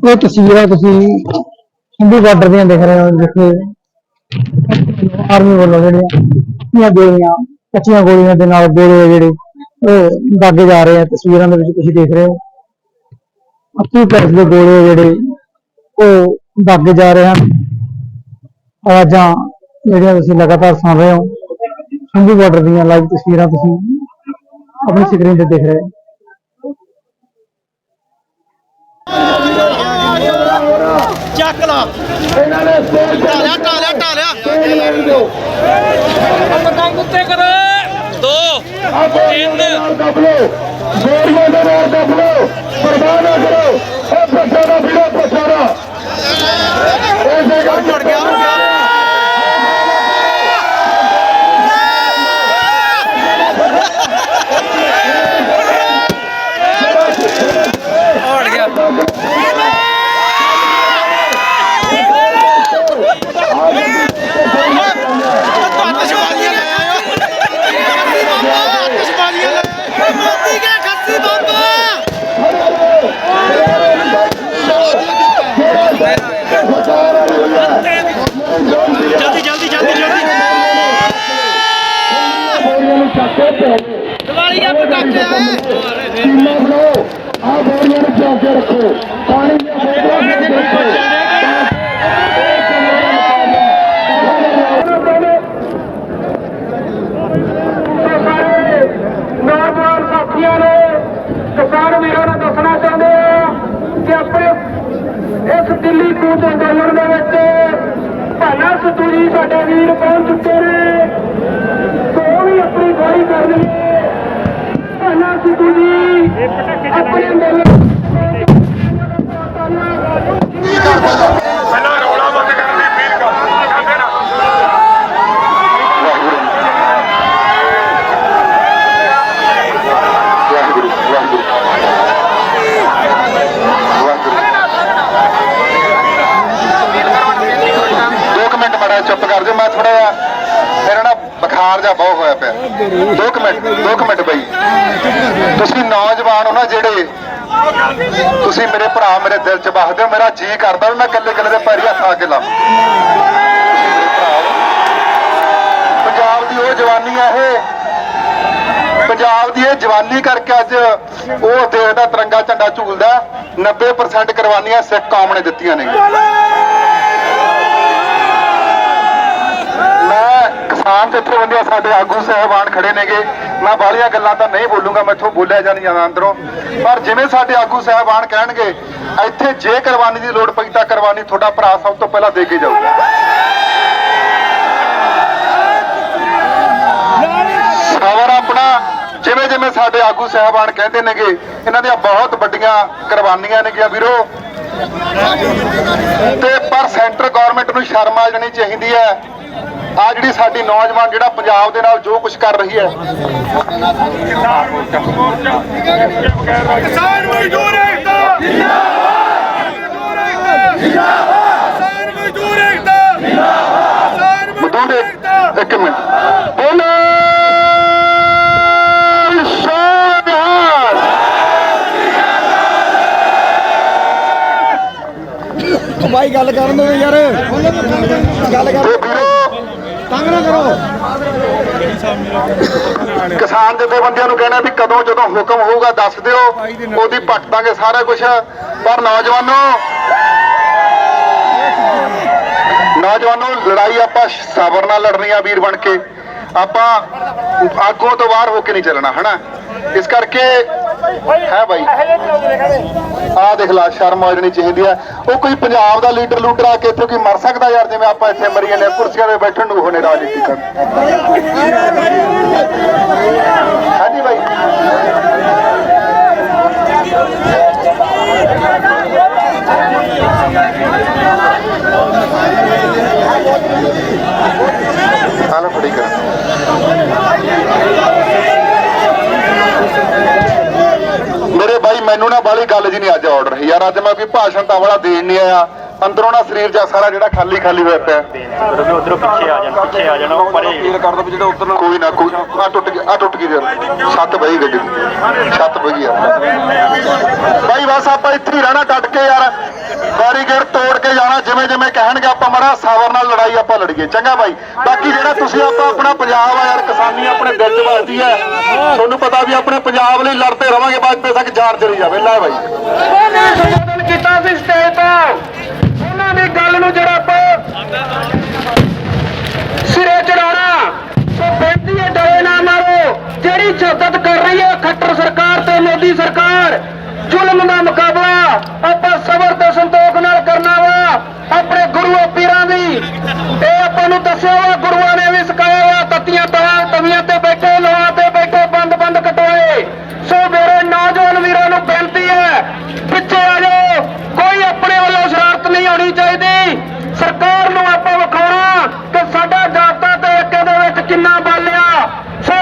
ਇਹ ਤਸਵੀਰਾਂ ਤੁਸੀਂ ਹਿੰਦੂ ਬਾਰਡਰ ਦੀਆਂ ਦੇਖ ਰਹੇ ਹੋ ਜਿੱਥੇ ਆਰਮੀ ਵੱਲੋਂ ਜਿਹੜੀਆਂ ਕੱਚੀਆਂ ਗੋਲੀਆਂ ਕੱਚੀਆਂ ਗੋਲੀਆਂ ਦੇ ਨਾਲ ਗੋਲੇ ਜਿਹੜੇ, ਉਹ ਦਾਗੇ ਜਾ ਰਹੇ ਆ ਤਸਵੀਰਾਂ ਦੇ ਵਿੱਚ ਤੁਸੀਂ ਦੇਖ ਰਹੇ ਹੋ। ਅੱਕੀ ਪੈਸ ਦੇ ਗੋਲੇ ਜਿਹੜੇ, ਉਹ ਦਾਗੇ ਜਾ ਰਹੇ ਹਨ। ਆਵਾਜ਼ਾਂ ਜਿਹੜੀਆਂ ਤੁਸੀਂ ਲਗਾਤਾਰ ਸੁਣ ਰਹੇ ਹੋ ਹਿੰਦੂ ਬਾਰਡਰ ਦੀਆਂ ਲਾਈਵ ਤਸਵੀਰਾਂ ਤੁਸੀਂ ਆਪਣੀ ਸਕਰੀਨ ਤੇ ਦੇਖ ਰਹੇ ਹੋ। ਚੱਕ ਲਾ। ਇਹਨਾਂ ਨੇ ਟਾਲਿਆ ਸਟੇਜ ਲੈਣ ਦਿਓ ਪਤੰਗ ਉੱਤੇ ਕਰੋ ਦੋ। ਆ ਬੋਰੀਆਂ ਦੇ ਨਾਲ ਦੱਬ ਲਓ। ਬੋਰੀਆਂ ਦੇ ਨਾਲ ਦੱਬ ਲਓ। ਪਰਵਾਹ ਨਾ ਕਰੋ ਇਹ ਬੱਚਾ ਦਾ ਵੀਰੋ ਬੱਚਾ ਦਾ ਇਹ ਜਗ੍ਹਾ ਮੁੜ ਗਿਆ ਮੁੜ ਗਿਆ ਉੜ ਗਿਆ ਆਤਸ਼ਬਾਜ਼ੀਆਂ ਲੈ ਆਇਓ ਖੱਸੀ ਬੰਬ ਆਤਸ਼ਬਾਜ਼ੀਆਂ ਲੈ ਮੋਦੀ ਕੇ ਖੱਸੀ ਬੰਬ ਜਲਦੀ ਜਲਦੀ ਜਲਦੀ ਜਲਦੀ ਬੋਰੀਆਂ ਨੂੰ ਚੱਕ ਕੇ ਭੇਜੋ ਦੀਵਾਲੀ ਆ ਪਟਾਕੇ ਆਏ ਸੀਮਾ ਬਣਾਓ। ਆ ਬੋਰੀਆਂ ਨੂੰ ਚੱਕ ਕੇ ਰੱਖੋ। ਪਾਣੀ ਦੀਆਂ ਬੋਤਲਾਂ ਦੇ ਰੱਖੋ। ਨੌਜਵਾਨ ਸਾਥੀਆਂ ਨੇ ਕਿਸਾਨ ਵੀਰਾਂ ਨੂੰ ਦੱਸਣਾ ਚਾਹੁੰਦੇ ਆ ਕਿ ਆਪਣੇ ਇਸ ਦਿੱਲੀ ਕੂਚ ਅੰਦੋਲਨ ਦੇ ਵਿੱਚ ਭਾਨਾ ਸਤੂ ਜੀ ਸਾਡੇ ਵੀਰ ਪਹੁੰਚ ਚੁੱਕੇ ਨੇ ਸੋ ਉਹ ਵੀ ਆਪਣੀ ਗਵਾਹੀ ਕਰ ਲਈਏ ਭਾਨਾ ਸਤੂ ਜੀ ਆਪਣੇ ਅੰਦੋਲਨ ਪਹਿਲਾਂ ਰੌਲਾ ਬੰਦ ਕਰਨ ਦੀ ਅਪੀਲ ਕਰ ਕਰਦੇ ਨਾ ਵਾਹਿਗੁਰੂ ਵਾਹਿਗੁਰੂ ਦੋ ਕੁ ਮਿੰਟ ਮੜਾ ਚੁੱਪ ਕਰ ਜਾ ਮੈਂ ਥੋੜਾ ਜਿਹਾ ਬੁਖਾਰ ਜਿਹਾ ਬਹੁਤ ਹੋਇਆ ਪਿਆ। ਦੋ ਕੁ ਮਿੰਟ ਦੋ ਕੁ ਮਿੰਟ ਬਈ। ਤੁਸੀਂ ਨੌਜਵਾਨ ਹੋ ਨਾ ਜਿਹੜੇ ਤੁਸੀਂ ਮੇਰੇ ਭਰਾ ਮੇਰੇ ਦਿਲ 'ਚ ਵਸਦੇ ਹੋ ਮੇਰਾ ਜੀ ਕਰਦਾ ਵੀ ਮੈਂ ਕੱਲੇ ਕੱਲੇ ਦੇ ਪੈਰੀ ਹੱਥ ਆ ਕੇ ਹੋ। ਪੰਜਾਬ ਦੀ ਉਹ ਜਵਾਨੀ ਆ ਇਹ। ਪੰਜਾਬ ਦੀ ਇਹ ਜਵਾਨੀ ਕਰਕੇ ਅੱਜ ਉਹ ਦੇਖਦਾ ਤਿਰੰਗਾ ਝੰਡਾ ਝੂਲਦਾ। 90% ਕੁਰਬਾਨੀਆਂ ਸਿੱਖ ਕੌਮ ਨੇ ਦਿੱਤੀਆਂ ਨੇ ਮੈਂ ਕਿਸਾਨ ਜਥੇਬੰਦੀਆਂ ਸਾਡੇ ਆਗੂ ਸਹਿਬਾਨ ਖੜੇ ਨੇਗੇ। ਮੈਂ ਬਾਹਲੀਆਂ ਗੱਲਾਂ ਤਾਂ ਨਹੀਂ ਬੋਲੂੰਗਾ, ਮੈਥੋਂ ਬੋਲਿਆ ਜਾਣੀ ਜਾਂਦਾ ਅੰਦਰੋਂ। ਪਰ ਜਿਵੇਂ ਸਾਡੇ ਆਗੂ ਸਹਿਬਾਨ ਕਹਿਣਗੇ, ਇੱਥੇ ਜੇ ਕੁਰਬਾਨੀ ਦੀ ਲੋੜ ਪਈ ਤਾਂ ਕੁਰਬਾਨੀ ਤੁਹਾਡਾ ਭਰਾ ਸਭ ਤੋਂ ਪਹਿਲਾਂ ਦੇ ਕੇ ਜਾਊਗਾ ਸਵਰ ਆਪਣਾ ਜਿਵੇਂ ਜਿਵੇਂ ਸਾਡੇ ਆਗੂ ਸਹਿਬਾਨ ਕਹਿੰਦੇ ਨੇਗੇ, ਇਹਨਾਂ ਦੀਆਂ ਬਹੁਤ ਵੱਡੀਆਂ ਕੁਰਬਾਨੀਆਂ ਨੇਗੀਆਂ। ਵੀਰੋ ਤੇ ਪਰ ਸੈਂਟਰ ਗਵਰਨਮੈਂਟ ਨੂੰ ਸ਼ਰਮ ਆ ਜਾਣੀ ਚਾਹੀਦੀ ਹੈ। ਆ ਜਿਹੜੀ ਸਾਡੀ ਨੌਜਵਾਨ ਜਿਹੜਾ ਪੰਜਾਬ ਦੇ ਨਾਲ ਜੋ ਕੁਝ ਕਰ ਰਹੀ ਹੈ। ਕਿਸਾਨ ਮਜ਼ਦੂਰ ਏਕਤਾ! ਕਿਸਾਨ ਮਜ਼ਦੂਰ ਏਕਤਾ! ਕਿਸਾਨ ਮਜ਼ਦੂਰ ਏਕ- ਇੱਕ ਮਿੰਟ। ਬੋਲੇ! ਭਾਈ ਗੱਲ ਕਰਨ ਦਿਓ ਯਾਰ। ਗੱਲ ਕਰ। ਤੰਗ ਨਾ ਕਰੋ। ਕਿਸਾਨ ਜਥੇਬੰਦੀਆਂ ਨੂੰ ਕਹਿਣਾ ਵੀ ਕਦੋਂ ਜਦੋਂ ਹੁਕਮ ਹੋਊਗਾ ਦੱਸ ਦਿਓ। ਉਹਦੀ ਪੱਟ ਦਾਂਗੇ ਸਾਰਾ ਕੁਝ ਪਰ ਨੌਜਵਾਨੋ ਨੌਜਵਾਨੋ ਲੜਾਈ ਆਪਾਂ ਸਬਰ ਨਾਲ ਲੜਨੀ ਆ ਵੀਰ ਬਣ ਕੇ। ਆਪਾਂ ਆਗੋਂ ਤੋਂ ਬਾਹਰ ਹੋ ਕੇ ਨਹੀਂ ਚੱਲਣਾ ਹਨਾ? ਇਸ ਕਰਕੇ ਹੈ ਬਾਈ। ਆਹ ਦੇਖ ਲਾ ਸ਼ਰਮ ਆ ਜਾਣੀ ਚਾਹੀਦੀ ਆ। ਉਹ ਕੋਈ ਪੰਜਾਬ ਦਾ ਲੀਡਰ ਲੂਡਰ ਆ ਕੇ ਇੱਥੋਂ ਕੀ ਮਰ ਸਕਦਾ ਯਾਰ ਜਿਵੇਂ ਆਪਾਂ ਇੱਥੇ ਮਰੀ ਜਾਂਦੇ ਹਾਂ, ਕੁਰਸੀਆਂ ਤੇ ਬੈਠਣ ਨੂੰ ਹੋਣੇ ਰਾਜਨੀਤੀ ਕਰਨ। ਹਾਂਜੀ ਬਾਈ ਹਾਲ ਫੜੀ ਕਰ ਮੇਰੇ ਬਾਈ ਮੈਨੂੰ ਨਾ ਬਾਲੀ ਗੱਲ ਜੀ ਨਹੀਂ ਅੱਜ ਆਰਡਰ ਯਾਰ ਅੱਜ ਮੈਂ ਕੋਈ ਭਾਸ਼ਣ ਤਾਂ ਵਾਲਾ ਦੇਣ ਨਹੀਂ ਆਇਆ। ਅੰਦਰੋਂ ਨਾ ਸਰੀਰ ਜਾ ਸਾਰਾ ਜਿਹੜਾ ਖਾਲੀ ਖਾਲੀ ਹੋਇਆ ਪਿਆ। ਉਧਰੋਂ ਉਧਰੋਂ ਪਿੱਛੇ ਆ ਜਾਣ ਪਿੱਛੇ ਆ ਜਾਣ ਉਹ ਪਰੇ ਕੋਈ ਨਾ ਕੋਈ ਆ ਟੁੱਟ ਗਿਆ ਆ ਟੁੱਟ ਗਈ ਯਾਰ ਛੱਤ ਬਈ ਗੱਡੀ। ਛੱਤ ਬਈ ਯਾਰ ਬਾਈ ਬਸ ਆਪਾਂ ਇੱਥੇ ਹੀ ਰਹਿਣਾ ਡਟ ਕੇ ਯਾਰ। ਬੈਰੀਕੇਡ ਤੋੜ ਕੇ ਜਾਣਾ, ਜਿਵੇਂ ਜਿਵੇਂ ਕਹਿਣਗੇ ਆਪਾਂ ਮਰਾ ਸਾਵਰ ਨਾਲ ਲੜਾਈ ਆਪਾਂ ਲੜੀਏ। ਚੰਗਾ ਬਾਈ। ਬਾਕੀ ਜਿਹੜਾ ਤੁਸੀਂ ਆਪਾਂ ਆਪਣਾ ਪੰਜਾਬ ਆ ਯਾਰ, ਕਿਸਾਨੀ ਆਪਣੇ ਦਿਲ ਵੱਸਦੀ ਹੈ, ਤੁਹਾਨੂੰ ਪਤਾ ਵੀ ਆਪਣੇ ਪੰਜਾਬ ਲਈ ਲੜਦੇ ਰਵਾਂਗੇ, ਬਾਅਦ ਬੇਸ਼ੱਕ ਜਾਨ ਚਲੀ ਜਾਵੇ। ਲੈ ਬਾਈ। ਉਹਨੇ ਸੰਬੋਧਨ ਕੀਤਾ ਸੀ ਸਟੇਜ ਤੋਂ ਉਹਨਾਂ ਦੀ ਗੱਲ ਨੂੰ ਜਿਹੜਾ ਆਪਾਂ ਸਿਰੇ ਚੜਾਉਣਾ ਉਹ ਬੇਨਤੀ ਹੈ ਡਰੇ ਨਾ ਮਾਰੋ। ਜਿਹੜੀ ਸ਼ਬਦਤ ਕਰ ਰਹੀ ਹੈ, ਖੱਟਰ ਸਰਕਾਰ ਤੇ ਮੋਦੀ ਸਰਕਾਰ, ਜ਼ੁਲਮ ਦਾ ਮੁਕਾਬਲਾ ਨੂੰ ਦੱਸਿਆ ਹੋਇਆ, ਗੁਰੂਆਂ ਨੇ ਵੀ ਸਿਖਾਇਆ ਹੋਇਆ, ਤਤੀਆਂ ਤਾਂ ਤਵੀਆਂ ਤੇ ਬੈਠੇ, ਲੋਹਾਂ ਤੇ ਬੈਠੇ, ਬੰਦ ਬੰਦ ਕਟੋਏ ਸੋ ਮੇਰੇ ਨੌਜਵਾਨ ਵੀਰਾਂ ਨੂੰ ਬੇਨਤੀ ਹੈ, ਪਿੱਛੇ ਆ ਜਾਓ। ਕੋਈ ਆਪਣੇ ਵੱਲੋਂ ਸ਼ਰਾਰਤ ਨਹੀਂ ਹੋਣੀ ਚਾਹੀਦੀ। ਸਰਕਾਰ ਨੂੰ ਆਪਾਂ ਵਿਖਾਉਣਾ ਕਿ ਸਾਡਾ ਜਾਬਤਾ ਤੇ ਇੱਕੇ ਦੇ ਵਿੱਚ ਕਿੰਨਾ ਬਾਲਿਆ ਸੋ